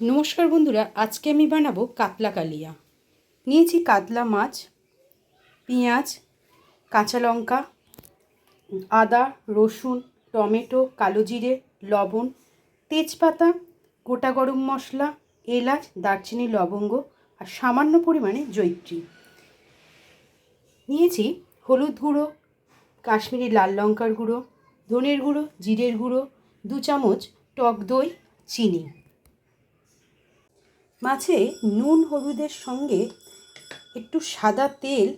নমস্কার বন্ধুরা, আজকে আমি বানাবো কাতলা কালিয়া। নিয়েছি কাতলা মাছ, পেঁয়াজ, কাঁচা লঙ্কা, আদা, রসুন, টমেটো, কালো জিরে, লবণ, তেজপাতা, গোটা গরম মশলা, এলাচ, দারচিনি, লবঙ্গ আর সামান্য পরিমাণে জৈত্রী নিয়েছি হলুদ গুঁড়ো, কাশ্মীরি লাল লঙ্কার গুঁড়ো, ধনের গুঁড়ো, জিরের গুঁড়ো, দু চামচ টক দই, চিনি। মাছে নুন হলুদের সঙ্গে একটু সাদা তেল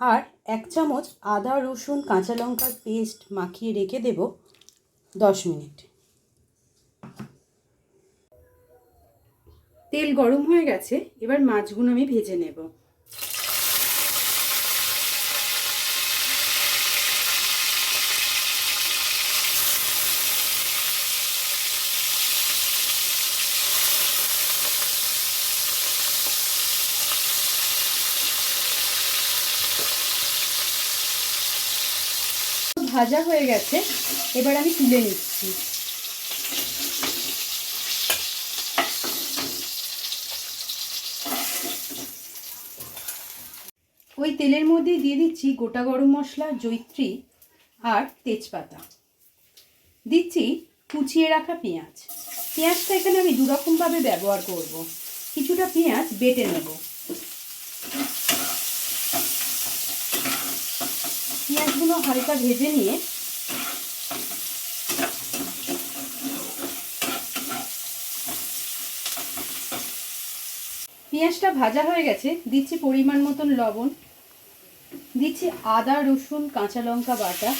আর এক চামচ আদা, রসুন, কাঁচা লঙ্কার পেস্ট মাখিয়ে রেখে দেব দশ মিনিট। তেল গরম হয়ে গেছে, এবার মাছগুলো আমি ভেজে নেব। ভাজা হয়ে গেছে, এবার আমি তুলে নিচ্ছি। ওই তেলের মধ্যে দিয়ে দিচ্ছি গোটা গরম মশলা, জৈত্রী আর তেজপাতা। দিচ্ছি কুচিয়ে রাখা পেঁয়াজ। পেঁয়াজটা এখানে আমি দুরকমভাবে ব্যবহার করব। কিছুটা পেঁয়াজ বেটে নেব। হালকা ভেজে নিয়ে পেঁয়াজটা ভাজা হয়ে গেছে, দিচ্ছি পরিমাণ মতন লবণ, দিচ্ছি আদা, রসুন, কাঁচা লঙ্কা বাটা,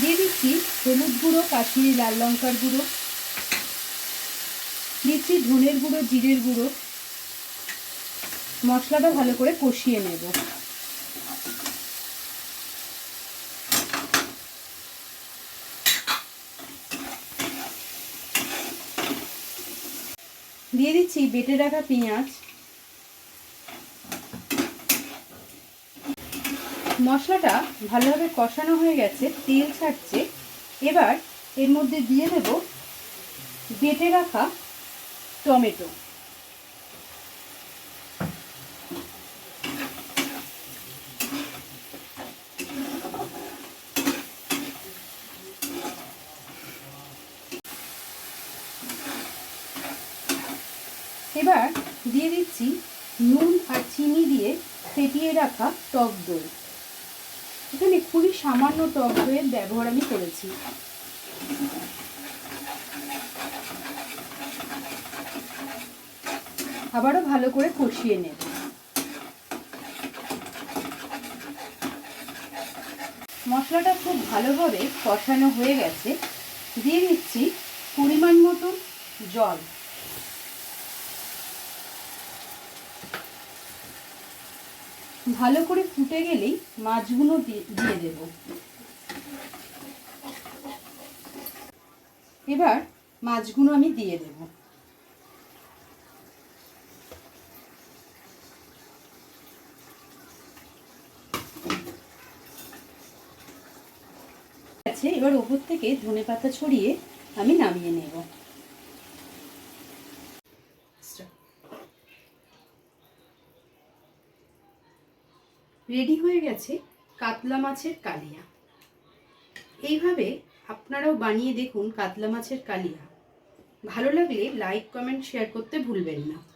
দিয়ে দিচ্ছি হলুদ গুঁড়ো, কাশ্মীরি লাল লঙ্কার গুঁড়ো, দিচ্ছি ধনের গুঁড়ো, জিরের গুঁড়ো, মশলাটা ভালো করে কষিয়ে নেব। দিয়ে দিচ্ছি, বেটে রাখা পেঁয়াজ। মশলাটা ভালোভাবে কষানো হয়ে গেছে, তেল ছাড়ছে। এবার এর মধ্যে দিয়ে দেব বেটে রাখা টমেটো। এবার দিয়ে দিচ্ছি নুন আর চিনি দিয়ে ফেটিয়ে রাখা টক দই। এখানে খুবই সামান্য টক দইয়ের ব্যবহার আমি করেছি। আবারও ভালো করে কষিয়ে নেব। মশলাটা খুব ভালোভাবে কষানো হয়ে গেছে। দিয়ে দিচ্ছি পরিমাণ মতো জল। ভালো করে ফুটে গেলেই মাছগুলো দিয়ে দেব। এবার মাছগুলো আমি দিয়ে দেব। এবার ওপর থেকে ধনে পাতা ছড়িয়ে আমি নামিয়ে নেব। রেডি হয়ে গেছে কাতলা মাছের কালিয়া। এইভাবে আপনারাও বানিয়ে দেখুন কাতলা মাছের কালিয়া। ভালো লাগলে লাইক, কমেন্ট, শেয়ার করতে ভুলবেন না।